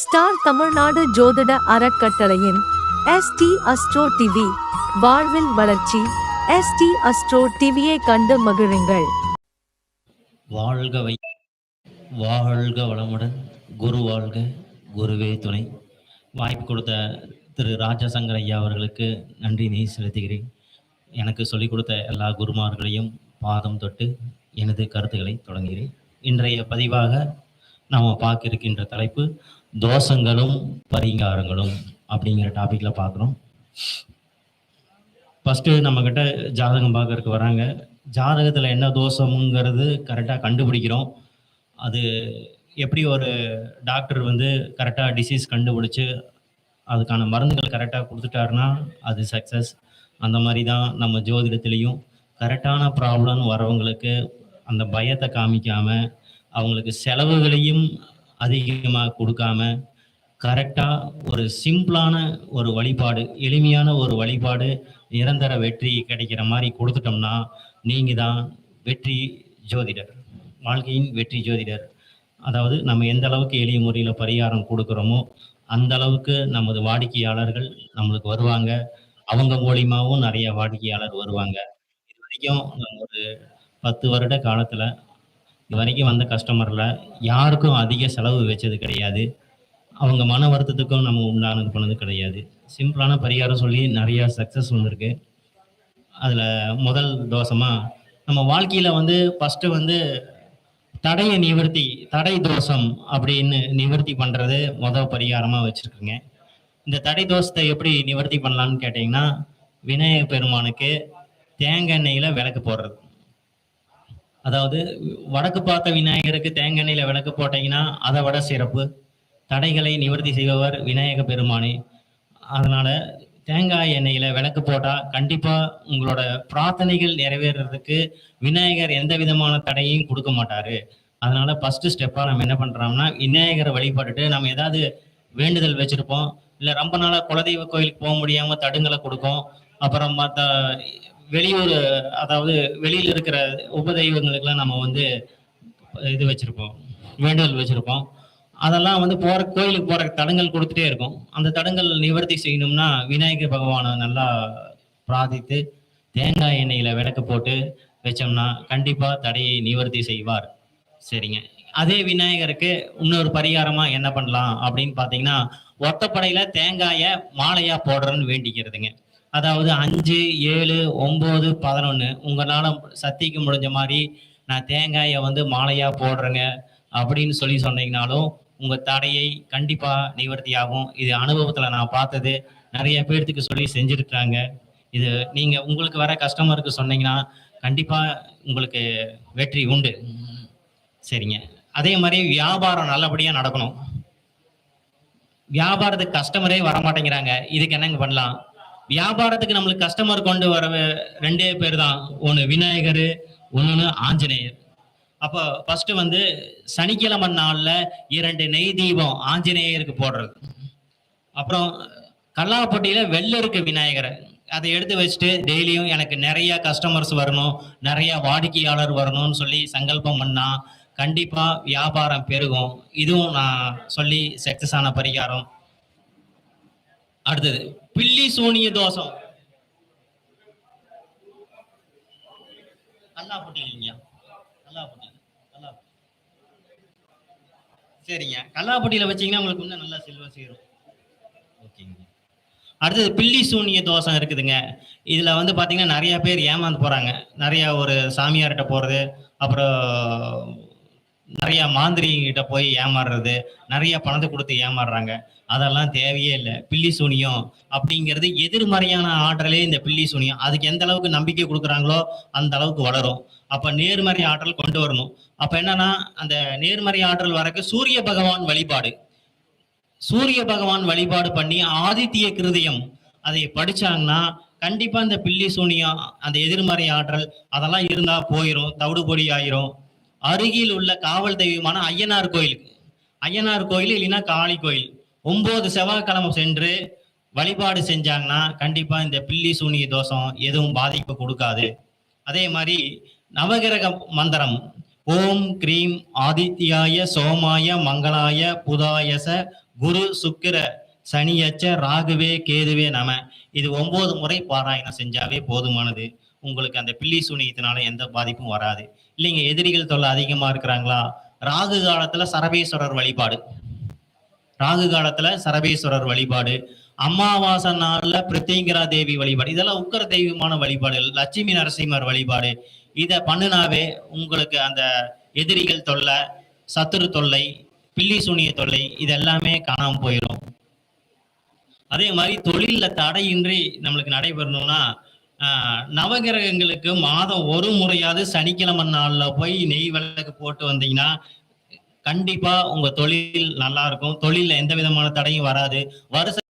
Star Tamil Nadu ஜோதிட அறக்கட்டளையின் ST astro TV வாழ்வில் வளர்ச்சி. எஸ்டி அஸ்ட்ரோ டிவியை கண்டு மகிழுங்கள். வாழ்க வை வாழ்க வளமுடன் குரு வாழ்க குருவே துணை. வாய்ப்பு கொடுத்த திரு ராஜசங்கர் ஐயா அவர்களுக்கு நன்றி நீ செலுத்துகிறேன். எனக்கு சொல்லிக் கொடுத்த எல்லா குருமார்களையும் பாதம் தொட்டு எனது கருத்துக்களை தொடங்குகிறேன். இன்றைய பதிவாக நாம் பார்க்க இருக்கின்ற தலைப்பு தோஷங்களும் பரிகாரங்களும் அப்படிங்கிற டாப்பிக்கில் பார்க்குறோம். ஃபஸ்ட்டு நம்மக்கிட்ட ஜாதகம் பார்க்கறதுக்கு வராங்க. ஜாதகத்தில் என்ன தோஷமுங்கிறது கரெக்டாக கண்டுபிடிக்கிறோம். அது எப்படி ஒரு டாக்டர் வந்து கரெக்டாக டிசீஸ் கண்டுபிடிச்சு அதுக்கான மருந்துகள் கரெக்டாக கொடுத்துட்டாருன்னா அது சக்ஸஸ் அந்த மாதிரி தான் நம்ம ஜோதிடத்துலேயும் கரெக்டான ப்ராப்ளம் வரவங்களுக்கு அந்த பயத்தை காமிக்காமல் அவங்களுக்கு செலவுகளையும் அதிகமாக கொடுக்காம கரெக்டாக ஒரு சிம்பிளான ஒரு வழிபாடு எளிமையான ஒரு வழிபாடு நிரந்தர வெற்றி கிடைக்கிற மாதிரி கொடுத்துட்டோம்னா நீங்கள் தான் வெற்றி ஜோதிடர் வாழ்க்கையின் வெற்றி ஜோதிடர். அதாவது நம்ம எந்த அளவுக்கு எளிய முறையில் பரிகாரம் கொடுக்குறோமோ அந்த அளவுக்கு நமது வாடிக்கையாளர்கள் நம்மளுக்கு வருவாங்க. அவங்க மூலியமாகவும் நிறைய வாடிக்கையாளர் வருவாங்க. இது வரைக்கும் நம்ம ஒரு பத்து வருட காலத்தில் இது வரைக்கும் வந்த கஸ்டமரில் யாருக்கும் அதிக செலவு வச்சது கிடையாது. அவங்க மன வருத்தத்துக்கும் நம்ம உண்டானது பண்ணது கிடையாது. சிம்பிளான பரிகாரம் சொல்லி நிறையா சக்ஸஸ் வந்திருக்கு. அதில் முதல் தோஷமாக நம்ம வாழ்க்கையில் வந்து ஃபஸ்ட்டு வந்து தடையை நிவர்த்தி தடை தோஷம் அப்படின்னு நிவர்த்தி பண்ணுறது முதல் பரிகாரமாக வச்சுருக்குங்க. இந்த தடை தோஷத்தை எப்படி நிவர்த்தி பண்ணலான்னு கேட்டிங்கன்னா விநாயக பெருமானுக்கு தேங்காய் எண்ணெயில் விளக்கு போடுறது. அதாவது வடக்கு பார்த்த விநாயகருக்கு தேங்காய் எண்ணெயில் விளக்கு போட்டீங்கன்னா அதை விட சிறப்பு. தடைகளை நிவர்த்தி செய்பவர் விநாயக பெருமானே. அதனால தேங்காய் எண்ணெயில் விளக்கு போட்டால் கண்டிப்பாக உங்களோட பிரார்த்தனைகள் நிறைவேறதுக்கு விநாயகர் எந்த விதமான தடையும் கொடுக்க மாட்டாரு. அதனால ஃபர்ஸ்ட் ஸ்டெப்பாக நம்ம என்ன பண்ணுறோம்னா விநாயகரை வழிபட்டுட்டு நம்ம ஏதாவது வேண்டுதல் வச்சுருப்போம். இல்லை ரொம்ப நாளாக குலதெய்வ கோயிலுக்கு போக முடியாமல் தடுங்களை கொடுக்கும். அப்புறம் மற்ற வெளியூர் அதாவது வெளியில் இருக்கிற உபதெய்வங்களுக்கெல்லாம் நம்ம வந்து இது வச்சுருப்போம். வேண்டுதல் வச்சுருப்போம். அதெல்லாம் வந்து போற கோயிலுக்கு போற தடங்கள் கொடுத்துட்டே இருக்கும். அந்த தடங்கள் நிவர்த்தி செய்யணும்னா விநாயகர் பகவானை நல்லா பிரார்த்தித்து தேங்காய் எண்ணெயில விளக்கு போட்டு வச்சோம்னா கண்டிப்பா தடையை நிவர்த்தி செய்வார். சரிங்க. அதே விநாயகருக்கு இன்னொரு பரிகாரமா என்ன பண்ணலாம் அப்படின்னு பாத்தீங்கன்னா ஒத்தப்படையில தேங்காய மாலையா போடுறேன்னு வேண்டிக்கிறதுங்க. அதாவது அஞ்சு ஏழு ஒம்பது பதினொன்று உங்களால் சத்திக்கு முடிஞ்ச மாதிரி நான் தேங்காயை வந்து மாலையாக போடுறேங்க அப்படின்னு சொல்லி சொன்னீங்கனாலும் உங்கள் தடையை கண்டிப்பாக நிவர்த்தி ஆகும் இது அனுபவத்தில் நான் பார்த்தது. நிறைய பேர்த்துக்கு சொல்லி செஞ்சுருக்குறாங்க. இது நீங்கள் உங்களுக்கு வர கஸ்டமருக்கு சொன்னீங்கன்னா கண்டிப்பாக உங்களுக்கு வெற்றி உண்டு. சரிங்க. அதே மாதிரி வியாபாரம் நல்லபடியாக நடக்கணும். வியாபாரத்துக்கு கஸ்டமரே வர மாட்டேங்கிறாங்க இதுக்கு என்னங்க பண்ணலாம்? வியாபாரத்துக்கு நம்மளுக்கு கஸ்டமர் கொண்டு வர ரெண்டே பேர் தான் ஒன்று விநாயகர் ஒன்று ஆஞ்சநேயர். அப்போ ஃபர்ஸ்ட் வந்து சனிக்கிழமை நாளில் இரண்டு நெய் தீபம் ஆஞ்சநேயருக்கு போடுறது. அப்புறம் கல்லாப்பட்டியில் வெள்ளருக்கு விநாயகரை. அதை எடுத்து வச்சுட்டு டெய்லியும் எனக்கு நிறைய கஸ்டமர்ஸ் வரணும் நிறைய வாடிக்கையாளர் வரணும்னு சொல்லி சங்கல்பம் பண்ணா கண்டிப்பா வியாபாரம் பெருகும். இதுவும் நான் சொல்லி சக்சஸ் ஆன பரிகாரம். அடுத்தது பில்லி சூனிய தோஷம் கல்லாப்பட்டி நல்லா கல்லாப்பட்டி நல்லா சரிங்க. கல்லாப்பட்டியில் வச்சீங்கன்னா உங்களுக்கு இன்னும் நல்லா செல்வம் சேரும். ஓகேங்க. அடுத்தது பில்லி சூனிய தோஷம் இருக்குதுங்க. இதில் வந்து பார்த்தீங்கன்னா நிறையா பேர் ஏமாந்து போகிறாங்க நிறையா ஒரு சாமியார்கிட்ட போகிறது அப்புறம் நிறைய மாந்திரிகிட்ட போய் ஏமாறுறது நிறைய பணத்தை கொடுத்து ஏமாறுறாங்க. அதெல்லாம் தேவையே இல்லை. பில்லி சூனியம் அப்படிங்கிறது எதிர்மறையான ஆற்றலே இந்த பில்லி சூனியம். அதுக்கு எந்த அளவுக்கு நம்பிக்கை கொடுக்குறாங்களோ அந்த அளவுக்கு வளரும். அப்போ நேர்மறை ஆற்றல் கொண்டு வரணும். அப்போ என்னன்னா அந்த நேர்மறை ஆற்றல் வரக்கு சூரிய பகவான் வழிபாடு. சூரிய பகவான் வழிபாடு பண்ணி ஆதித்ய கிருதயம் அதை படிச்சாங்கன்னா கண்டிப்பா இந்த பில்லி சூனியம் அந்த எதிர்மறை ஆற்றல் அதெல்லாம் இருந்தா போயிடும் தவிடுபொடி ஆயிரும். அருகில் உள்ள காவல் தெய்வமான ஐயனார் கோயிலுக்கு. ஐயனார் கோயில் இல்லைன்னா காளி கோயில். ஒன்பது செவ்வாய்க்கிழமை சென்று வழிபாடு செஞ்சாங்கன்னா கண்டிப்பா இந்த பில்லி சூனிய தோஷம் எதுவும் பாதிப்பு கொடுக்காது. அதே மாதிரி நவகிரக மந்திரம். ஓம் கிரீம் ஆதித்யாய சோமாய மங்களாய புதாயச குரு சுக்கிர சனியச்ச ராகுவே கேதுவே நம. இது ஒன்பது முறை பாராயணம் செஞ்சாவே போதுமானது. உங்களுக்கு அந்த பில்லி சூனியத்தினால எந்த பாதிப்பும் வராது. இல்லைங்க எதிரிகள் தொல்லை அதிகமா இருக்கிறாங்களா? ராகு காலத்துல சரபேஸ்வரர் வழிபாடு. ராகு காலத்துல சரபேஸ்வரர் வழிபாடு. அமாவாசை நாள்ல பிரித்திங்கரா தேவி வழிபாடு. இதெல்லாம் உக்கர தெய்வமான வழிபாடு லட்சுமி நரசிம்மர் வழிபாடு. இதை பண்ணுனாவே உங்களுக்கு அந்த எதிரிகள் தொல்லை சத்துரு தொல்லை பில்லி சூனிய தொல்லை இது எல்லாமே காணாம போயிடும். அதே மாதிரி தொழில்ல தடையின்றி நம்மளுக்கு நடைபெறணும்னா நவகிரகங்களுக்கு மாதம் ஒரு முறையாவது சனிக்கிழமை நாள்ல போய் நெய் விளக்கு போட்டு வந்தீங்கன்னா கண்டிப்பா உங்க தொழில் நல்லா இருக்கும். தொழில எந்த விதமான தடையும் வராது. வருஷம்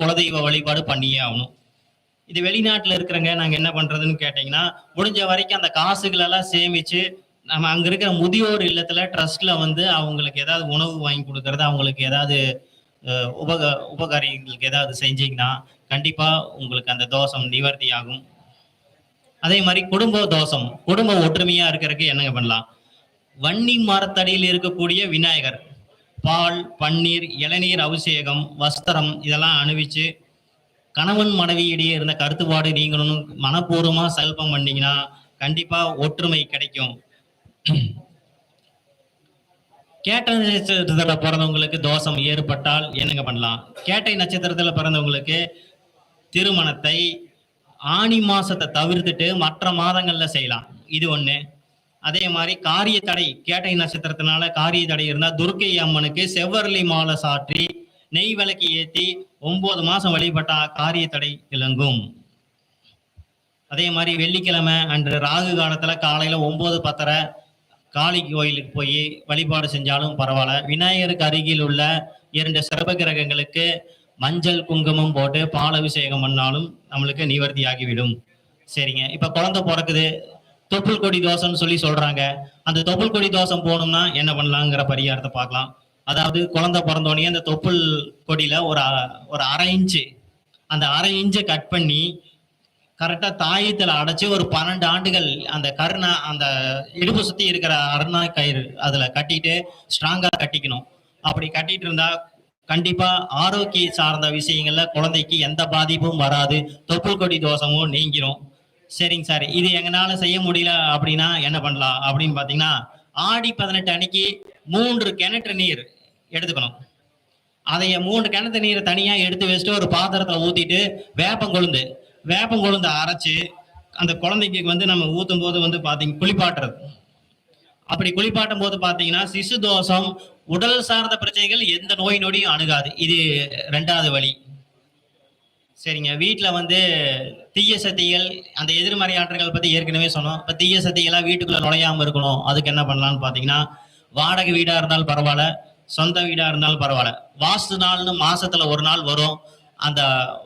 குலதெய்வ வழிபாடு பண்ணியே ஆகணும். இது வெளிநாட்டுல இருக்கிறவங்க நாங்க என்ன பண்றதுன்னு கேட்டீங்கன்னா முடிஞ்ச வரைக்கும் அந்த காசுகள் எல்லாம் சேமிச்சு நம்ம அங்க இருக்கிற முதியோர் இல்லத்துல ட்ரஸ்ட்ல வந்து அவங்களுக்கு ஏதாவது உணவு வாங்கி கொடுக்கறது அவங்களுக்கு ஏதாவது உபக உபகாரியங்களுக்கு ஏதாவது செஞ்சீங்கன்னா கண்டிப்பா உங்களுக்கு அந்த தோஷம் நிவர்த்தி ஆகும் அதே மாதிரி குடும்ப தோஷம் குடும்ப ஒற்றுமையா இருக்கிறதுக்கு என்னங்க பண்ணலாம்? வன்னி மரத்தடியில் இருக்கக்கூடிய விநாயகர் பால் பன்னீர் இளநீர் அபிஷேகம் வஸ்திரம் இதெல்லாம் அணிவிச்சு கணவன் மனைவியிடையே இருந்த கருத்துப்பாடு நீங்கணும் மனப்பூர்வமா செல்பம் பண்ணீங்கன்னா கண்டிப்பா ஒற்றுமை கிடைக்கும். கேட்டை நட்சத்திரத்துல பிறந்தவங்களுக்கு தோஷம் ஏற்பட்டால் என்னங்க பண்ணலாம்? கேட்டை நட்சத்திரத்துல பிறந்தவங்களுக்கு திருமணத்தை ஆனி மாசத்தை தவிர்த்துட்டு மற்ற மாதங்கள்ல செய்யலாம். இது ஒண்ணு. அதே மாதிரி காரிய தடை கேட்டை நட்சத்திரத்தினால காரிய தடை இருந்தா துர்க்கை அம்மனுக்கு செவ்வரளி மாலை சாற்றி நெய் விளக்கு ஏத்தி ஒன்பது மாசம் வழிபட்டா காரிய தடை விளங்கும். அதே மாதிரி வெள்ளிக்கிழமை அன்று ராகு காலத்துல காலையில ஒன்பது பத்தரை காளி கோயிலுக்கு போய் வழிபாடு செஞ்சாலும் பரவாயில்ல. விநாயகருக்கு அருகில் உள்ள இரண்டு சிறப்பு கிரகங்களுக்கு மஞ்சள் குங்குமம் போட்டு பால் அபிஷேகம் பண்ணாலும் நம்மளுக்கு நிவர்த்தி ஆகிவிடும் சரிங்க. இப்ப குழந்தை பிறக்குது. தொப்புள் கொடி தோசைன்னு சொல்லி சொல்றாங்க. அந்த தொப்புள் கொடி தோசம் போகணும்னா என்ன பண்ணலாங்கிற பரிகாரத்தை பார்க்கலாம். அதாவது குழந்தை பிறந்தோடனே அந்த தொப்புள் கொடியில ஒரு ஒரு அரை இன்ச்சு அந்த அரை இன்ச்சை கட் பண்ணி கரெக்டா தாயத்தில் அடைச்சு ஒரு பன்னெண்டு ஆண்டுகள் அந்த கருணா அந்த இடுப்பு சுத்தி இருக்கிற அருணா கயிறு அதுல கட்டிட்டு ஸ்ட்ராங்கா கட்டிக்கணும். அப்படி கட்டிட்டு இருந்தா கண்டிப்பா ஆரோக்கிய சார்ந்த விஷயங்கள்ல குழந்தைக்கு எந்த பாதிப்பும் வராது. தொப்புள் கொடி தோஷமும் நீங்கிரும். சரிங்க சார் இது எங்களால செய்ய முடியல அப்படின்னா என்ன பண்ணலாம்? அப்படின்னு பாத்தீங்கன்னா ஆடி பதினெட்டு அன்னைக்கு மூன்று கிணற்று நீர் எடுத்துக்கணும். அதைய மூணு கிணத்து நீரை தனியா எடுத்து வச்சுட்டு ஒரு பாத்திரத்துல ஊத்திட்டு வேப்பங்கொழுந்து வேப்பங்கொழுந்து அரைச்சு அந்த குழந்தைக்கு வந்து நம்ம ஊத்தும் போது வந்து பாத்தீங்க குளிப்பாட்டுறது. அப்படி குளிப்பாட்டும் போது பாத்தீங்கன்னா சிசு தோஷம் உடல் சார்ந்த பிரச்சனைகள் எந்த நோய் நொடியும் அணுகாது. இது ரெண்டாவது வழி. சரிங்க. வீட்டில் வந்து தீய சக்திகள் அந்த எதிர்மறை ஆற்றல்கள் பத்தி ஏற்கனவே சொன்னோம். இப்போ தீய சக்திகளாக வீட்டுக்குள்ள நுழையாம இருக்கணும். அதுக்கு என்ன பண்ணலாம்னு பாத்தீங்கன்னா வாடகை வீடா இருந்தாலும் பரவாயில்ல சொந்த வீடா இருந்தாலும் பரவாயில்ல. வாஸ்து நாள்னு மாசத்துல ஒரு நாள் வரும். அந்த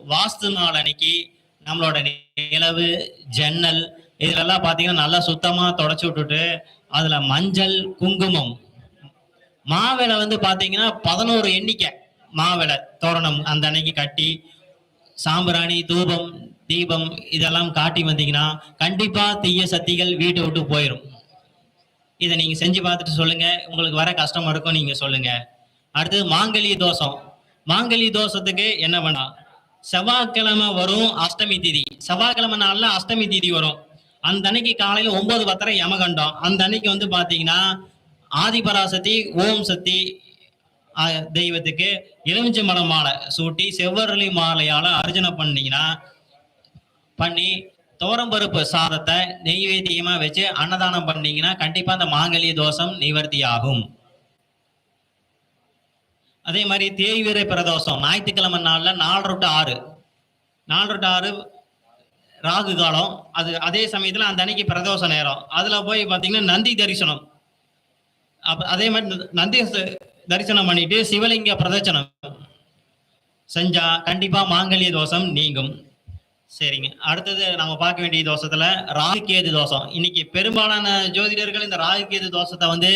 வாஸ்து நாள் அன்னைக்கு நம்மளோட நிலவு ஜன்னல் இதுலெல்லாம் பார்த்தீங்கன்னா நல்லா சுத்தமாக தொடச்சி விட்டுட்டு அதில் மஞ்சள் குங்குமம். மாவிளை வந்து பார்த்தீங்கன்னா பதினோரு எண்ணிக்கை மாவிளை தோரணம் அந்த அன்னைக்கு கட்டி சாம்பிராணி தூபம் தீபம் இதெல்லாம் காட்டி வந்தீங்கன்னா கண்டிப்பாக தீய சக்திகள் வீட்டை விட்டு போயிடும் இதை நீங்கள் செஞ்சு பார்த்துட்டு சொல்லுங்கள் உங்களுக்கு வர கஷ்டமாக இருக்கும் நீங்கள் சொல்லுங்க. அடுத்தது மாங்கலி தோஷம் மாங்கல்ய தோஷத்துக்கு என்ன பண்ணலாம்? செவ்வாய்க்கிழமை வரும் அஷ்டமி திதி. செவ்வாய்க்கிழமை நாள்ல அஷ்டமி திதி வரும். அந்த அன்னைக்கு காலையில ஒன்பது பத்தரை யமகண்டம். அந்த அன்னைக்கு வந்து பாத்தீங்கன்னா ஆதிபராசக்தி ஓம் சக்தி தெய்வத்துக்கு எலுமிச்சை மலம் மாலை சூட்டி செவ்வரளி மாலையால அர்ச்சனை பண்ணீங்கன்னா பண்ணி துவரம்பருப்பு சாதத்தை நெய்வேத்தியமா வச்சு அன்னதானம் பண்ணீங்கன்னா கண்டிப்பா அந்த மாங்கல்ய தோஷம் நிவர்த்தி ஆகும் அதே மாதிரி தேய்விரை பிரதோஷம். ஞாயிற்றுக்கிழமை நாளில் நாலு டு ஆறு. நாலு டு ஆறு ராகு காலம். அது அதே சமயத்தில் அந்த அன்னைக்கு பிரதோஷ நேரம். அதில் போய் பார்த்தீங்கன்னா நந்தி தரிசனம். அப் அதே மாதிரி நந்தி தரிசனம் பண்ணிட்டு சிவலிங்க பிரதட்சணம். செஞ்சா கண்டிப்பாக மாங்கல்ய தோஷம் நீங்கும். சரிங்க. அடுத்தது நம்ம பார்க்க வேண்டிய தோஷத்துல ராகுகேது தோஷம். இன்னைக்கு பெரும்பாலான ஜோதிடர்கள் இந்த ராகுகேது தோஷத்தை வந்து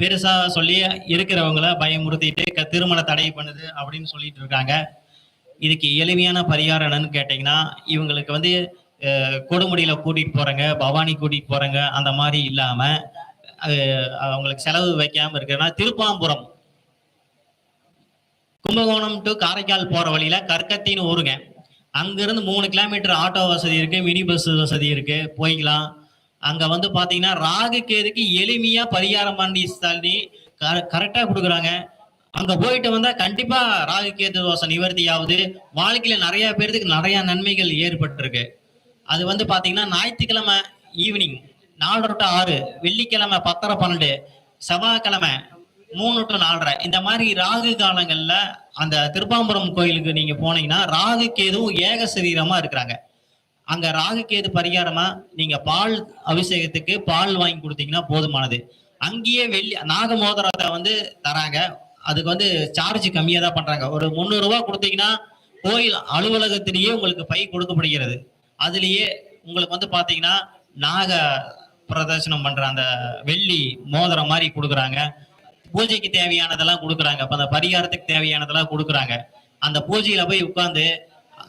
பெருசா சொல்லி இருக்கிறவங்கள பயமுறுத்திட்டு திருமண தடை பண்ணுது அப்படின்னு சொல்லிட்டு இருக்காங்க. இதுக்கு எளிமையான பரிகாரம் என்னன்னு கேட்டீங்கன்னா இவங்களுக்கு வந்து கொடுமுடியில கூட்டிட்டு போறாங்க பவானி கூட்டிட்டு போறாங்க அந்த மாதிரி இல்லாம அது அவங்களுக்கு செலவு வைக்காம இருக்குன்னா திருப்பாம்புரம். கும்பகோணம் டு காரைக்கால் போற வழியில கற்கத்தின்னு ஊருங்க. அங்கிருந்து மூணு கிலோமீட்டர் ஆட்டோ வசதி இருக்கு மினி பஸ் வசதி இருக்கு போய்க்கலாம். அங்க வந்து பாத்தீங்கன்னா ராகு கேதுக்கு எளிமையா பரிகாரம் பண்ணி தள்ளி கரெக்டா கொடுக்குறாங்க. அங்க போயிட்டு வந்தா கண்டிப்பா ராகு கேது தோஷம் நிவர்த்தி ஆகுது வாழ்க்கையில நிறைய பேருக்கு நிறைய நன்மைகள் ஏற்பட்டிருக்கு. அது வந்து பாத்தீங்கன்னா ஞாயிற்றுக்கிழமை ஈவினிங் நாலரை டு ஆறு வெள்ளிக்கிழமை பத்தரை பன்னெண்டு செவ்வாய்க்கிழமை மூணு டு நாலரை. இந்த மாதிரி ராகு காலங்கள்ல அந்த திருப்பாம்புரம் கோயிலுக்கு நீங்க போனீங்கன்னா ராகு கேதுவும் ஏக சரீரமா இருக்கிறாங்க. அங்க ராகு கேது பரிகாரமா நீங்க பால் அபிஷேகத்துக்கு பால் வாங்கி கொடுத்தீங்கன்னா போதுமானது. அங்கேயே வெள்ளி நாக மோதிரத்தை வந்து தராங்க. அதுக்கு வந்து சார்ஜ் கம்மியா தான் பண்றாங்க. ஒரு முந்நூறு ரூபாய் கொடுத்தீங்கன்னா கோயில் அலுவலகத்திலேயே உங்களுக்கு பை கொடுக்கப்படுகிறது. அதுலயே உங்களுக்கு வந்து பாத்தீங்கன்னா நாக பிரதர்சனம் பண்ற அந்த வெள்ளி மோதிரம் மாதிரி கொடுக்குறாங்க. பூஜைக்கு தேவையானதெல்லாம் கொடுக்குறாங்க. அப்ப அந்த பரிகாரத்துக்கு தேவையானதெல்லாம் கொடுக்குறாங்க. அந்த பூஜையில போய் உட்காந்து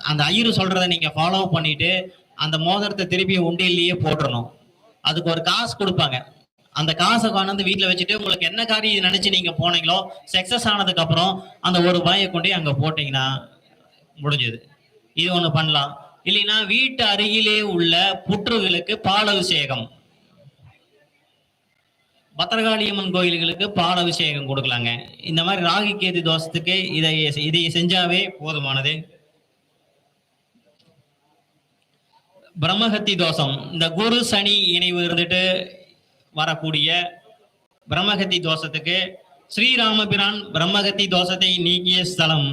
அந்த ஐயரு சொல்றத நீங்க ஃபாலோ பண்ணிட்டு அந்த மோதிரத்தை திருப்பி உண்டியிலேயே போட்டுடணும் அதுக்கு ஒரு காசு கொடுப்பாங்க. அந்த காசை கொண்டாந்து வீட்டில் வச்சுட்டு உங்களுக்கு என்ன காரியம் நினைச்சு நீங்க போனீங்களோ சக்சஸ் ஆனதுக்கு அப்புறம் அந்த ஒரு ரூபாயை கொண்டு அங்க போட்டீங்கன்னா முடிஞ்சது. இது ஒண்ணு பண்ணலாம். இல்லைன்னா வீட்டு அருகிலே உள்ள புற்றுகளுக்கு பால் அபிஷேகம் பத்திரகாளியம்மன் கோயில்களுக்கு பால் அபிஷேகம் கொடுக்கலாங்க. இந்த மாதிரி ராகி கேது தோஷத்துக்கு இதை இதை செஞ்சாவே போதுமானது. பிரம்மஹத்தி தோஷம். இந்த குரு சனி இணைவு இருந்துட்டு வரக்கூடிய பிரம்மகத்தி தோஷத்துக்கு ஸ்ரீராமபிரான் பிரம்மகத்தி தோஷத்தை நீக்கிய ஸ்தலம்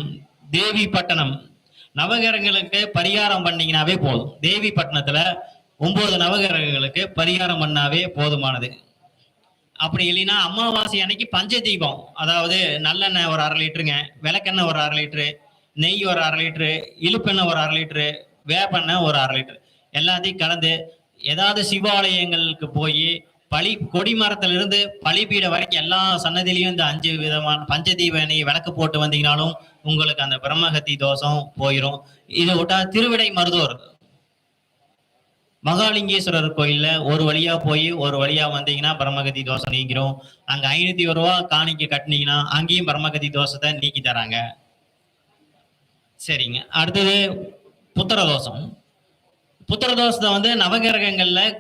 தேவி பட்டணம் நவகிரகங்களுக்கு பரிகாரம் பண்ணீங்கனாவே போதும். தேவி பட்டணத்துல ஒன்பது நவகிரகங்களுக்கு பரிகாரம் பண்ணாவே போதுமானது. அப்படி இல்லைன்னா அமாவாசை அன்னைக்கு பஞ்ச தீபம் அதாவது நல்லெண்ணெய் ஒரு அரை லிட்டருங்க விளக்கெண்ணெய் ஒரு அரை லிட்டரு நெய் ஒரு அரை லிட்டரு இழுப்பெண்ணெய் ஒரு அரை லிட்டரு வேப்பெண்ணெய் ஒரு அரை லிட்டரு. எல்லாத்தையும் கலந்து ஏதாவது சிவாலயங்களுக்கு போய் பழி கொடி மரத்திலிருந்து இருந்து வரைக்கும் எல்லா சன்னதிலையும் இந்த அஞ்சு விதமான பஞ்சதீப விளக்கு போட்டு வந்தீங்கனாலும் உங்களுக்கு அந்த பிரம்மகத்தி தோஷம் போயிடும் இதை விட்டா திருவிடை மருதூர். மகாலிங்கேஸ்வரர் கோயில்ல ஒரு வழியா போய் ஒரு வழியா வந்தீங்கன்னா பிரம்மகதி தோஷம் நீங்கிரும். அங்க ஐநூத்தி ஒரு ரூபா காணிக்க கட்டினீங்கன்னா அங்கேயும் பிரம்மகதி தோஷத்தை நீக்கி தராங்க. சரிங்க. அடுத்தது புத்திர தோஷம். புத்திரதோஷத்தை வந்து நவகிரகங்களில்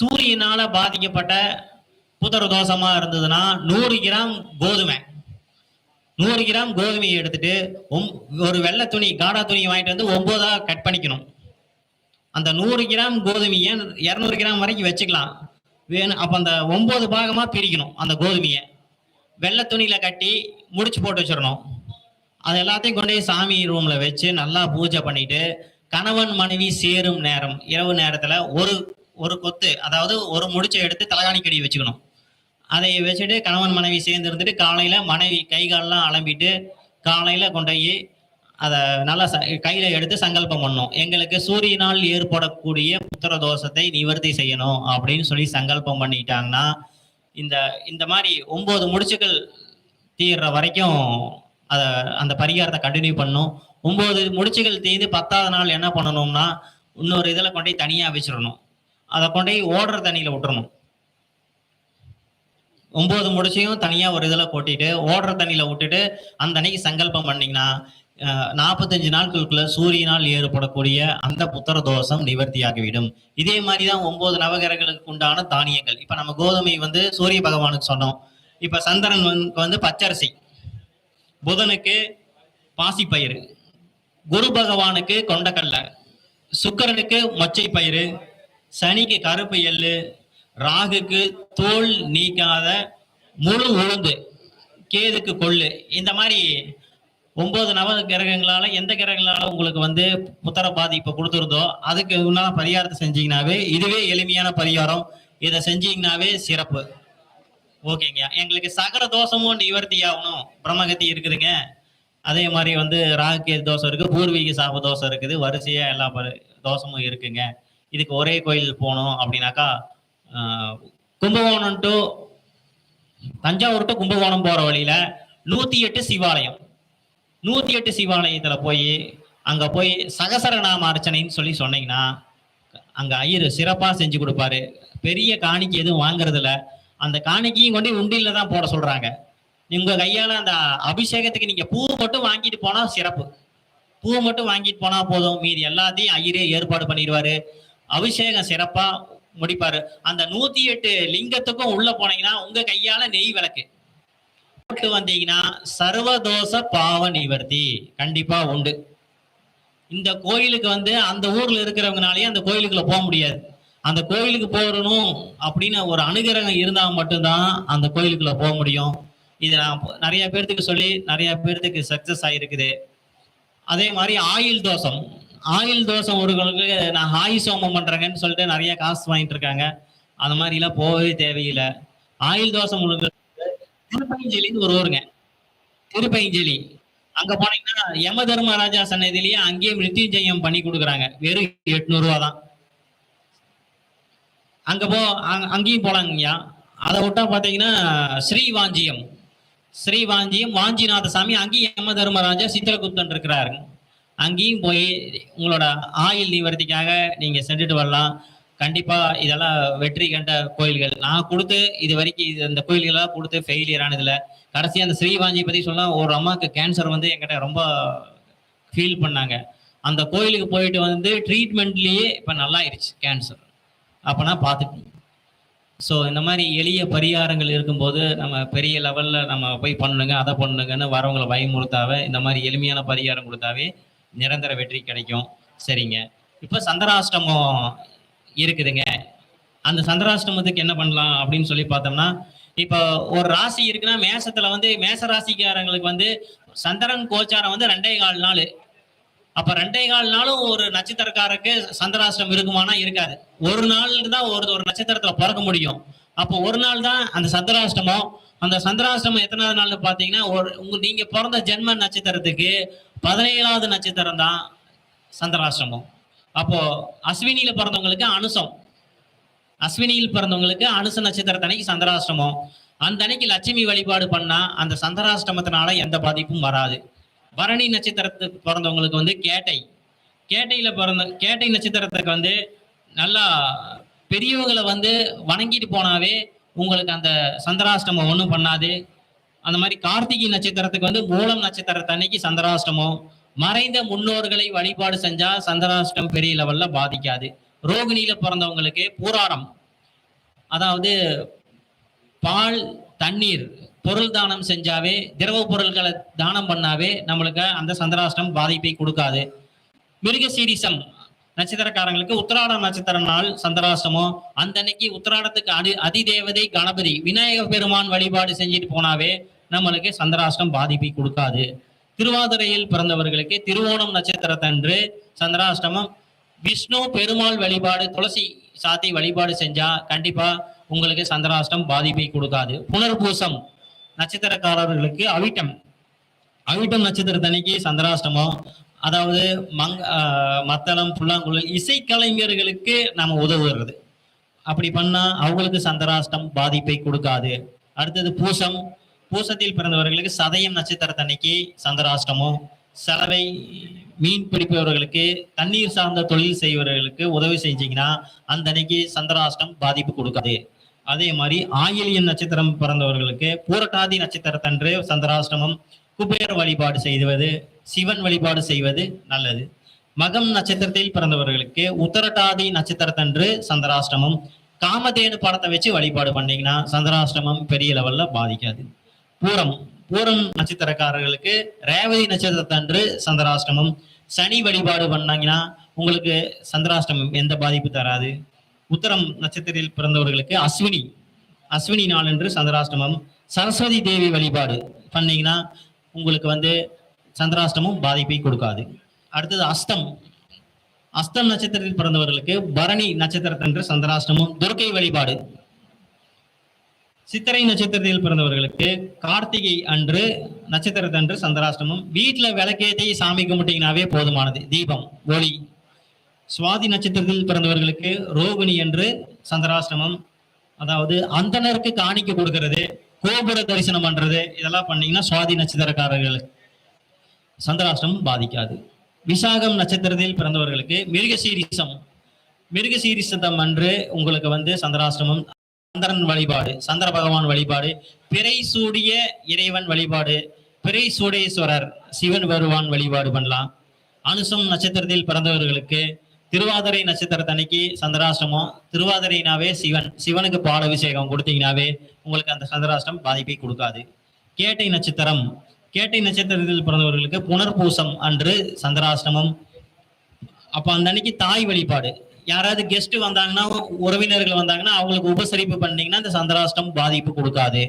சூரியனால் பாதிக்கப்பட்ட புத்திரதோஷமாக இருந்ததுன்னா நூறு கிராம் கோதுமை. நூறு கிராம் கோதுமையை எடுத்துட்டு ஒம்- ஒரு வெள்ளை துணி காடா துணி வாங்கிட்டு வந்து ஒம்போதா கட் பண்ணிக்கணும். அந்த நூறு கிராம் கோதுமையை இரநூறு கிராம் வரைக்கும் வச்சுக்கலாம். வேணும் அப்போ அந்த ஒம்பது பாகமாக பிரிக்கணும் அந்த கோதுமையை. வெள்ளை துணியில் கட்டி முடிச்சு போட்டு வச்சிடணும். அது எல்லாத்தையும் கொண்டு போய் சாமி ரூமில் வச்சு நல்லா பூஜை பண்ணிவிட்டு கணவன் மனைவி சேரும் நேரம் இரவு நேரத்துல ஒரு ஒரு கொத்து அதாவது ஒரு முடிச்சை எடுத்து தலகாணி கடி வச்சுக்கணும். அதை வச்சுட்டு கணவன் மனைவி சேர்ந்து இருந்துட்டு காலையில மனைவி கை காலெல்லாம் அலம்பிட்டு காலையில கொண்டு போய் அதை நல்லா ச கையில எடுத்து சங்கல்பம் பண்ணும். எங்களுக்கு சூரியனால் ஏற்படக்கூடிய புத்திர தோஷத்தை நிவர்த்தி செய்யணும் அப்படின்னு சொல்லி சங்கல்பம் பண்ணிட்டாங்கன்னா இந்த இந்த மாதிரி ஒன்பது முடிச்சுகள் தீர்ற வரைக்கும் அதை அந்த பரிகாரத்தை கண்டினியூ பண்ணும். ஒம்பது முடிச்சுகள் தீர்ந்து பத்தாவது நாள் என்ன பண்ணணும்னா இன்னொரு இதில் கொண்டு போய் தனியாக வச்சிடணும். அதை கொண்டு போய் ஓடுற தண்ணியில் விட்டுறணும். ஒம்பது முடிச்சையும் தனியாக ஒரு இதில் கொட்டிட்டு ஓடுற தண்ணியில் விட்டுட்டு அந்த அன்னைக்கு சங்கல்பம் பண்ணிங்கன்னா நாற்பத்தஞ்சு நாட்களுக்குள்ள சூரியனால் ஏற்படக்கூடிய அந்த புத்திர தோஷம் நிவர்த்தியாகிவிடும். இதே மாதிரி தான் ஒன்பது நவகிரகங்களுக்கு உண்டான தானியங்கள். இப்போ நம்ம கோதுமை வந்து சூரிய பகவானுக்கு சொன்னோம். இப்போ சந்திரன் வந்து பச்சரிசி. புதனுக்கு பாசிப்பயிறு. குரு பகவானுக்கு கொண்டக்கடலை சுக்கரனுக்கு மொச்சை பயிறு சனிக்கு கருப்பு எள்ளு ராகுக்கு தோல் நீக்காத முழு உளுந்து கேதுக்கு கொள்ளு. இந்த மாதிரி ஒன்பது நவ கிரகங்களால எந்த கிரகங்களால உங்களுக்கு வந்து புத்தர பாதிப்பு கொடுத்துருந்தோ அதுக்கு உன்னால பரிகாரத்தை செஞ்சீங்கனாவே இதுவே எளிமையான பரிகாரம். இதை செஞ்சீங்கன்னாவே சிறப்பு. ஓகேங்க. எங்களுக்கு சகல தோஷமும் நிவர்த்தி ஆகணும். பிரம்மகத்தி இருக்குதுங்க. அதே மாதிரி வந்து ராகுகேது தோசை இருக்குது பூர்வீக சாப தோசை இருக்குது வரிசையாக எல்லா தோசமும் இருக்குங்க. இதுக்கு ஒரே கோயில் போகணும் அப்படின்னாக்கா கும்பகோணம் டு தஞ்சாவூர் டு கும்பகோணம் போகிற வழியில் நூற்றி எட்டு சிவாலயம். நூற்றி எட்டு சிவாலயத்தில் போய் அங்கே போய் சகசரநாம அர்ச்சனைன்னு சொல்லி சொன்னீங்கன்னா அங்கே ஐயர் சிறப்பாக செஞ்சு கொடுப்பாரு. பெரிய காணிக்கை எதுவும் வாங்குறதில்ல. அந்த காணிக்கையும் கொண்டு உண்டியில் தான் போட சொல்கிறாங்க உங்க கையால அந்த அபிஷேகத்துக்கு நீங்க பூ மட்டும் வாங்கிட்டு போனா சிறப்பு. பூ மட்டும் வாங்கிட்டு போனா போதும். மீதி எல்லாத்தையும் ஐயரே ஏற்பாடு பண்ணிடுவாரு. அபிஷேகம் சிறப்பா முடிப்பாரு. அந்த நூத்தி எட்டு லிங்கத்துக்கும் உள்ள போனீங்கன்னா உங்க கையால நெய் விளக்கு. போட்டு வந்தீங்கன்னா சர்வதோஷ பாவ நிவர்த்தி கண்டிப்பா உண்டு. இந்த கோயிலுக்கு வந்து அந்த ஊர்ல இருக்கிறவங்கனாலேயே அந்த கோயிலுக்குள்ள போக முடியாது. அந்த கோயிலுக்கு போகணும் அப்படின்னு ஒரு அனுகிரகம் இருந்தா மட்டும்தான் அந்த கோயிலுக்குள்ள போக முடியும். இது நான் நிறைய பேர்த்துக்கு சொல்லி நிறைய பேர்த்துக்கு சக்சஸ் ஆகிருக்குது அதே மாதிரி ஆயில் தோசம். ஆயில் தோசம் ஒருவங்களுக்கு நான் ஆயி சோமம் பண்றேங்கன்னு சொல்லிட்டு நிறைய காசு வாங்கிட்டு இருக்காங்க. அந்த மாதிரிலாம் போகவே தேவையில்லை. ஆயில் தோசம் உங்களுக்கு திருப்பைஞ்சலின்னு ஒரு ஊருங்க திருப்பைஞ்சலி அங்க போனீங்கன்னா யம தர்மராஜா சன்னதிலேயே அங்கேயே மிருத்யுஞ்சயம் பண்ணி கொடுக்குறாங்க. வெறும் எட்நூறு ரூபா தான் அங்க போ அங்கேயும் போலாங்கய்யா. அதை விட்டா பாத்தீங்கன்னா ஸ்ரீவாஞ்சியம். ஸ்ரீவாஞ்சியும் வாஞ்சிநாத சாமி அங்கேயும் யம தர்மராஜா சித்திரகுப்தன் இருக்கிறாரு. அங்கேயும் போய் உங்களோட ஆயில் நிவர்த்திக்காக நீங்கள் சென்றுட்டு வரலாம். கண்டிப்பாக இதெல்லாம் வெற்றி கண்ட கோயில்கள். நான் கொடுத்து இது வரைக்கும் இது இந்த கோயில்களெல்லாம் கொடுத்து ஃபெயிலியர் ஆனதில்ல. கடைசி அந்த ஸ்ரீவாஞ்சி பற்றி சொன்னால் ஒரு அம்மாவுக்கு கேன்சர் வந்து என்கிட்ட ரொம்ப ஃபீல் பண்ணாங்க. அந்த கோயிலுக்கு போயிட்டு வந்து ட்ரீட்மெண்ட்லேயே இப்போ நல்லா ஆயிடுச்சு கேன்சர் அப்போனா பார்த்துட்டு ஸோ இந்த மாதிரி எளிய பரிகாரங்கள் இருக்கும்போது நம்ம பெரிய லெவலில் நம்ம போய் பண்ணணுங்க அதை பண்ணணுங்கன்னு வரவங்களை பயமுறுத்தாவே இந்த மாதிரி எளிமையான பரிகாரம் கொடுத்தாவே நிரந்தர வெற்றி கிடைக்கும். சரிங்க. இப்போ சந்திராஷ்டமம் இருக்குதுங்க. அந்த சந்திராஷ்டமத்துக்கு என்ன பண்ணலாம் அப்படின்னு சொல்லி பார்த்தோம்னா இப்போ ஒரு ராசி இருக்குன்னா மேசத்தில் வந்து மேச ராசிக்காரங்களுக்கு வந்து சந்திரன் கோச்சாரம் வந்து ரெண்டே கால் நாள். அப்ப ரெண்டே கால் நாளும் ஒரு நட்சத்திரக்காரருக்கு சந்திராஷ்டம் இருக்குமானா இருக்காது. ஒரு நாள் தான் ஒரு ஒரு நட்சத்திரத்துல பிறக்க முடியும். அப்போ ஒரு நாள் தான் அந்த சந்திராஷ்டமம். அந்த சந்திராஷ்டமம் எத்தனாவது நாள்னு பாத்தீங்கன்னா ஒரு உங்க நீங்க பிறந்த ஜென்ம நட்சத்திரத்துக்கு பதினேழாவது நட்சத்திரம் தான் சந்திராஷ்டமம். அப்போ அஸ்வினியில பிறந்தவங்களுக்கு அனுசம். அஸ்வினியில் பிறந்தவங்களுக்கு அனுச நட்சத்திரத்தன்னைக்கு சந்திராஷ்டமம். அந்த அன்னைக்கு லட்சுமி வழிபாடு பண்ணா அந்த சந்திராஷ்டமத்தினால எந்த பாதிப்பும் வராது. பரணி நட்சத்திரத்துக்கு பிறந்தவங்களுக்கு வந்து கேட்டை. கேட்டையில பிறந்த கேட்டை நட்சத்திரத்துக்கு வந்து நல்லா பெரியவங்களை வந்து வணங்கிட்டு போனாவே உங்களுக்கு அந்த சந்திராஷ்டமம் ஒன்றும் பண்ணாது. அந்த மாதிரி கார்த்திகை நட்சத்திரத்துக்கு வந்து மூலம் நட்சத்திரத்தன்னைக்கு சந்திராஷ்டமம். மறைந்த முன்னோர்களை வழிபாடு செஞ்சா சந்திராஷ்டம் பெரிய லெவல்ல பாதிக்காது. ரோகிணியில பிறந்தவங்களுக்கு பூராடம். அதாவது பால் தண்ணீர் பொருள் தானம் செஞ்சாவே திரவ பொருட்களை தானம் பண்ணாவே நம்மளுக்கு அந்த சந்திராஷ்டம் பாதிப்பை கொடுக்காது. மிருகசீரிசம் நட்சத்திரக்காரங்களுக்கு உத்தராட நட்சத்திர நாள் சந்திராஷ்டமம் அந்த அன்னைக்கு உத்திராடத்துக்கு அதி அதிதேவதை கணபதி விநாயக பெருமான் வழிபாடு செஞ்சுட்டு போனாவே நம்மளுக்கு சந்திராஷ்டம் பாதிப்பை கொடுக்காது. திருவாதிரையில் பிறந்தவர்களுக்கு திருவோணம் நட்சத்திரத்தன்று சந்திராஷ்டமம். விஷ்ணு பெருமாள் வழிபாடு துளசி சாத்தி வழிபாடு செஞ்சா கண்டிப்பா உங்களுக்கு சந்திராஷ்டம் பாதிப்பை கொடுக்காது. புனர்பூசம் நட்சத்திரக்காரர்களுக்கு அவிட்டம். அவிட்டம் நட்சத்திரத்தன்னைக்கு சந்திராஷ்டமம். அதாவது மங் மத்தளம் புல்லாங்குழல் இசைக்கலைஞர்களுக்கு நம்ம உதவுகிறது. அப்படி பண்ணா அவங்களுக்கு சந்திராஷ்டம் பாதிப்பை கொடுக்காது. அடுத்தது பூசம். பூசத்தில் பிறந்தவர்களுக்கு சதயம் நட்சத்திரத்தன்னைக்கு சந்திராஷ்டமம். சலவை மீன் பிடிப்பவர்களுக்கு தண்ணீர் சார்ந்த தொழில் செய்பவர்களுக்கு உதவி செஞ்சீங்கன்னா அந்த அன்னைக்கு சந்திராஷ்டம் பாதிப்பு கொடுக்காது. அதே மாதிரி ஆயிலியன் நட்சத்திரம் பிறந்தவர்களுக்கு பூரட்டாதி நட்சத்திரத்தன்று சந்திராஷ்டமம் குபேர வழிபாடு செய்வது சிவன் வழிபாடு செய்வது நல்லது. மகம் நட்சத்திரத்தில் பிறந்தவர்களுக்கு உத்தரட்டாதி நட்சத்திரத்தன்று சந்திராஷ்டமம். காமதேனு படத்தை வச்சு வழிபாடு பண்ணீங்கன்னா சந்திராஷ்டமம் பெரிய லெவல்ல பாதிக்காது. பூரம் பூரம் நட்சத்திரக்காரர்களுக்கு ரேவதி நட்சத்திரத்தன்று சந்திராஷ்டமம். சனி வழிபாடு பண்ணாங்கன்னா உங்களுக்கு சந்திராஷ்டமம் எந்த பாதிப்பு தராது? உத்தரம் நட்சத்திரத்தில் பிறந்தவர்களுக்கு அஸ்வினி அஸ்வினி நாள் என்று சந்திராஷ்டமம். சரஸ்வதி தேவி வழிபாடு பண்ணீங்கன்னா உங்களுக்கு வந்து சந்திராஷ்டமும் பாதிப்பை கொடுக்காது. அடுத்தது அஸ்தம். அஸ்தம் நட்சத்திரத்தில் பிறந்தவர்களுக்கு பரணி நட்சத்திரத்தன்று சந்திராஷ்டமம் துர்க்கை வழிபாடு. சித்திரை நட்சத்திரத்தில் பிறந்தவர்களுக்கு கார்த்திகை அன்று நட்சத்திரத்தன்று சந்திராஷ்டமம். வீட்டில் விளக்கேத்தி சாமி கும்பிட்டீங்கன்னாவே போதுமானது. தீபம் ஒளி. சுவாதி நட்சத்திரத்தில் பிறந்தவர்களுக்கு ரோகிணி என்று சந்திராசிரமம் அதாவது அந்தணருக்கு காணிக்க கொடுக்கறது கோபுர தரிசனம் பண்றது இதெல்லாம் பண்ணீங்கன்னா சுவாதி நட்சத்திரக்காரர்களுக்கு சந்திராஷ்டமம் பாதிக்காது. விசாகம் நட்சத்திரத்தில் பிறந்தவர்களுக்கு மிருகசீரிசம் மிருகசீரிசதம் அன்று உங்களுக்கு வந்து சந்திராசிரமம் சந்திரன் வழிபாடு சந்திர பகவான் வழிபாடு பிறை சூடிய இறைவன் வழிபாடு பிறை சூடேஸ்வரர் சிவன் வருவான் வழிபாடு பண்ணலாம். அனுசம் நட்சத்திரத்தில் பிறந்தவர்களுக்கு திருவாதிரை நட்சத்திரத்தன்னைக்கு சந்திராஷ்டமம் திருவாதிரைனாவே சிவன். சிவனுக்கு பால் அபிஷேகம் கொடுத்தீங்கனாவே உங்களுக்கு அந்த சந்திராஷ்டம் பாதிப்பை கொடுக்காது. கேட்டை நட்சத்திரம். கேட்டை நட்சத்திரத்தில் பிறந்தவர்களுக்கு புனர்பூசம் அன்று சந்திராஷ்டமம். அப்போ அந்த அன்னைக்கு தாய் வழிபாடு. யாராவது கெஸ்ட் வந்தாங்கன்னா உறவினர்கள் வந்தாங்கன்னா அவங்களுக்கு உபசரிப்பு பண்ணீங்கன்னா அந்த சந்திராஷ்டம் பாதிப்பு கொடுக்காது.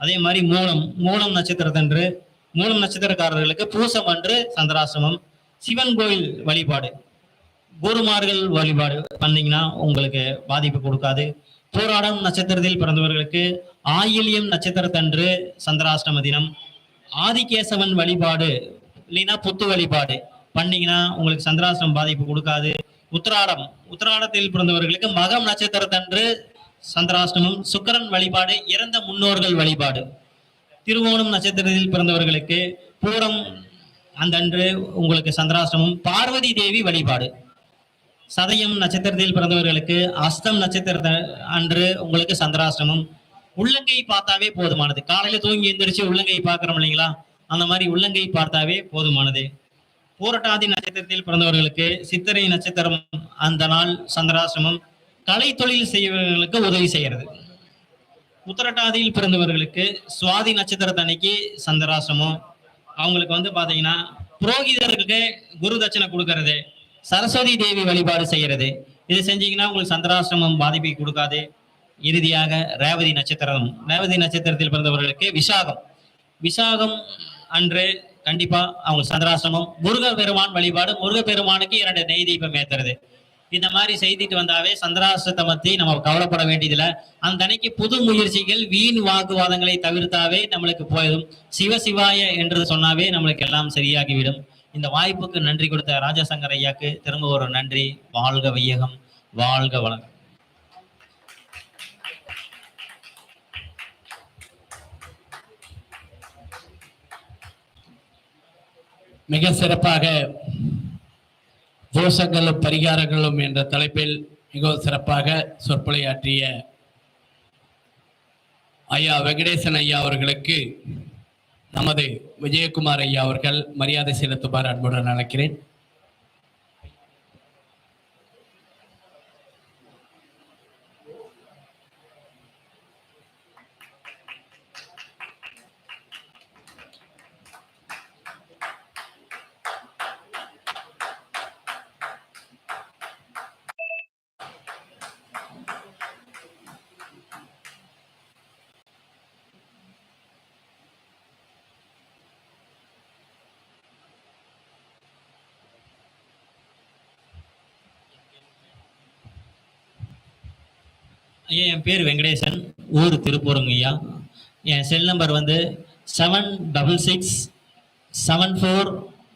அதே மாதிரி மூலம் மூலம் நட்சத்திரத்தன்று மூலம் நட்சத்திரக்காரர்களுக்கு பூசம் அன்று சந்திராசிரமம் சிவன் கோயில் வழிபாடு. குருமார்கள் வழிபாடு பண்ணீங்கன்னா உங்களுக்கு பாதிப்பு கொடுக்காது. போராடம் நட்சத்திரத்தில் பிறந்தவர்களுக்கு ஆயில்யம் நட்சத்திரத்தன்று சந்திராஷ்டம தினம். ஆதிகேசவன் வழிபாடு இல்லைன்னா புத்து வழிபாடு பண்ணீங்கன்னா உங்களுக்கு சந்திராசிரம் பாதிப்பு கொடுக்காது. உத்திராடம் உத்திராடத்தில் பிறந்தவர்களுக்கு மகம் நட்சத்திரத்தன்று சந்திராஷ்டமம் சுக்கிரன் வழிபாடு இறந்த முன்னோர்கள் வழிபாடு. திருவோணம் நட்சத்திரத்தில் பிறந்தவர்களுக்கு பூரம் அந்த அன்று உங்களுக்கு சந்திராசிரமம் பார்வதி தேவி வழிபாடு. சதயம் நட்சத்திரத்தில் பிறந்தவர்களுக்கு அஸ்தம் நட்சத்திர அன்று உங்களுக்கு சந்திராசிரமம் உள்ளங்கை பார்த்தாவே போதுமானது. காலையில தூங்கி எந்திரிச்சு உள்ளங்கை பார்க்கிறோம் இல்லைங்களா? அந்த மாதிரி உள்ளங்கை பார்த்தாவே போதுமானது. பூரட்டாதி நட்சத்திரத்தில் பிறந்தவர்களுக்கு சித்திரை நட்சத்திரம் அந்த நாள் சந்திராசிரமம் கலை தொழில் செய்வர்களுக்கு உதவி செய்கிறது. உத்தரட்டாதியில் பிறந்தவர்களுக்கு சுவாதி நட்சத்திரத்தன்னைக்கு சந்திராசிரமம் அவங்களுக்கு வந்து பார்த்தீங்கன்னா புரோகிதர்களுக்கு குரு தட்சணை கொடுக்கறது. சரஸ்வதி தேவி வழிபாடு செய்யறது. இது செஞ்சீங்கன்னா உங்களுக்கு சந்திராசிரமம் பாதிப்பை கொடுக்காது. இறுதியாக ரேவதி நட்சத்திரம். ரேவதி நட்சத்திரத்தில் பிறந்தவர்களுக்கு விசாகம். விசாகம் அன்று கண்டிப்பா அவங்க சந்திராசிரமம் முருக பெருமான் வழிபாடு. முருக பெருமானுக்கு இரண்டு நெய் தீபம் ஏத்துறது. இந்த மாதிரி செய்துட்டு வந்தாவே சந்திராசிரத்தை நம்ம கவலைப்பட வேண்டியதில்ல. அந்த அன்னைக்கு புது முயற்சிகள் வீண் வாக்குவாதங்களை தவிர்த்தாவே நம்மளுக்கு போயிடும். சிவ சிவாய என்று சொன்னாவே நம்மளுக்கு எல்லாம் சரியாகிவிடும். இந்த வாய்ப்புக்கு நன்றி கொடுத்த ராஜசங்கர் ஐயாக்கு திரும்ப ஒரு நன்றி. வாழ்க வையகம் வாழ்க வளம். மிக சிறப்பாக தோஷங்களும் பரிகாரங்களும் என்ற தலைப்பில் மிகவும் சிறப்பாக சொற்பொழியாற்றிய ஐயா வெங்கடேசன் ஐயா அவர்களுக்கு நமது விஜயகுமார் ஐயா அவர்கள் மரியாதை செலுத்துமாறு அன்புடன் அழைக்கிறேன். ஐயா என் பேர் வெங்கடேசன். ஊர் திருப்பூருங்க ஐயா என் செல் நம்பர் வந்து seven double six seven four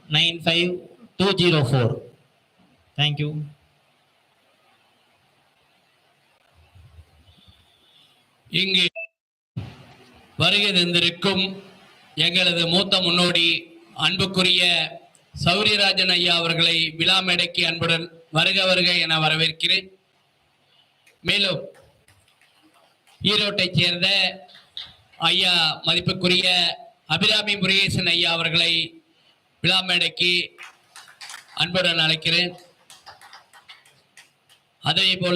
nine five two zero four thank you இங்கு வருகை தந்திருக்கும் எங்களது மூத்த முன்னோடி அன்புக்குரிய சௌரியராஜன் ஐயா அவர்களை விழா மேடைக்கு அன்புடன் வருக வருக என வரவேற்கிறேன். மேலும் ஈரோட்டை சேர்ந்த ஐயா மதிப்புக்குரிய அபிராமி முருகேசன் ஐயா அவர்களை விழா மேடைக்கு அன்புடன் அழைக்கிறேன். அதே போல